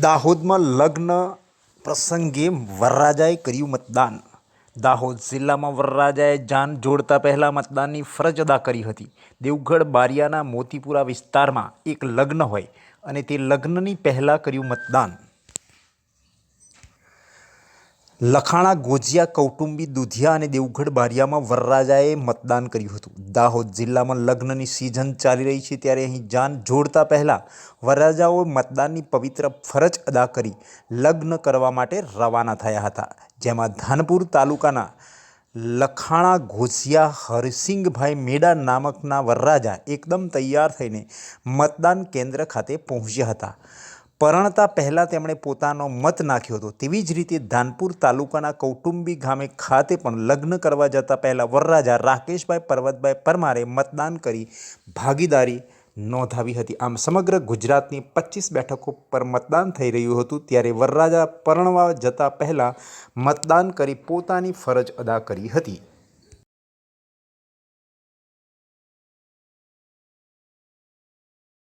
દાહોદમાં લગ્ન પ્રસંગે વરરાજાએ કર્યું મતદાન. દાહોદ જિલ્લામાં વરરાજાએ જાન જોડતા પહેલાં મતદાનની ફરજ અદા કરી હતી. દેવગઢ બારિયાના મોતીપુરા વિસ્તારમાં એક લગ્ન હોય અને તે લગ્નની પહેલાં કર્યું મતદાન. લખાણા, ગોજિયા, કૌટુંબી, દુધિયા અને દેવગઢ બારિયામાં વરરાજાએ મતદાન કર્યું હતું. દાહોદ જિલ્લામાં લગ્નની સિઝન ચાલી રહી છે ત્યારે અહીં જાન જોડતા પહેલાં વરરાજાઓ મતદાનની પવિત્ર ફરજ અદા કરી લગ્ન કરવા માટે રવાના થયા હતા. જેમાં ધાનપુર તાલુકાના લખાણા ઘોસિયા હરસિંગભાઈ મેડા નામકના વરરાજા એકદમ તૈયાર થઈને મતદાન કેન્દ્ર ખાતે પહોંચ્યા હતા. પરણતા પહેલાં તેમણે પોતાનો મત નાખ્યો હતો. તેવી જ રીતે ધાનપુર તાલુકાના કૌટુંબી ગામે ખાતે પણ લગ્ન કરવા જતાં પહેલાં વરરાજા રાકેશભાઈ પર્વતભાઈ પરમારે મતદાન કરી ભાગીદારી નોંધાવી હતી. આમ સમગ્ર ગુજરાતની પચીસ બેઠકો પર મતદાન થઈ રહ્યું હતું. ત્યારે વરરાજા પરણવા જતાં પહેલાં મતદાન કરી પોતાની ફરજ અદા કરી હતી.